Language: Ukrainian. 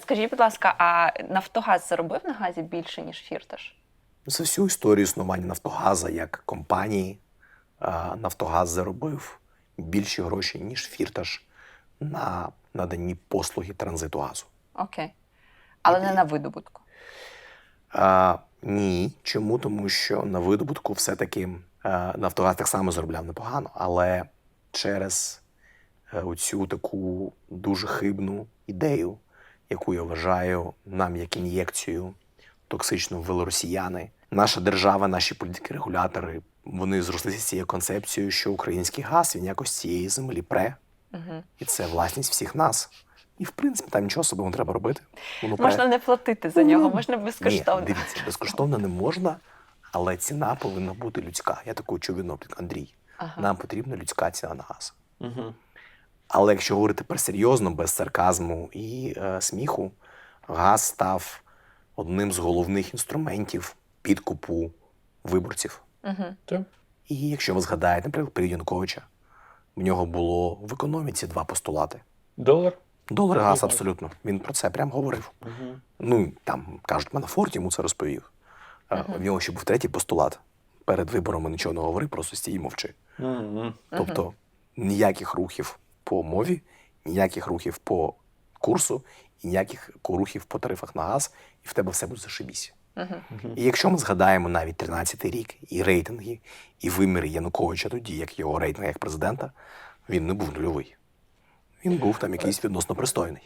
Скажіть, будь ласка, а Нафтогаз заробив на газі більше, ніж Фірташ? За всю історію існування Нафтогаза як компанії Нафтогаз заробив більші гроші, ніж Фірташ на наданні послуги транзиту газу. Окей. Але не на видобутку. А, ні. Чому? Тому що на видобутку все-таки Нафтогаз так само заробляв непогано, але через е, оцю таку дуже хибну ідею, яку я вважаю нам як ін'єкцію токсичну ввели росіяни. Наша держава, наші політики, регулятори, вони зрослися з цією концепцією, що український газ він якось з цієї землі пре, Угу. і це власність всіх нас. І в принципі там нічого особливо не треба робити. Воно пре. Можна не платити за нього, можна Ні, безкоштовно. дивіться, безкоштовно не можна, але ціна повинна бути людська. Я такий чув Андрій. Ага. Нам потрібна людська ціна на газ. Угу. Але якщо говорити тепер серйозно, без сарказму і е, сміху, газ став одним з головних інструментів підкупу виборців. Угу. Так. І якщо ви згадаєте, наприклад, період Януковича, в нього було в економіці два постулати. Долар. Долар газ так. абсолютно. Він про це прям говорив. Угу. Ну, там кажуть, Манафорт йому це розповів. Мгм. В нього ще був третій постулат. Перед виборами нічого не говори, просто стій і мовчи. Угу. Тобто ніяких рухів по мові, ніяких рухів по курсу, і ніяких рухів по тарифах на газ, і в тебе все буде зашибісь. Угу. І якщо ми згадаємо навіть 13-й рік, і рейтинги, і виміри Януковича тоді, як його рейтинг як президента, він не був нульовий. Він був там якийсь відносно пристойний.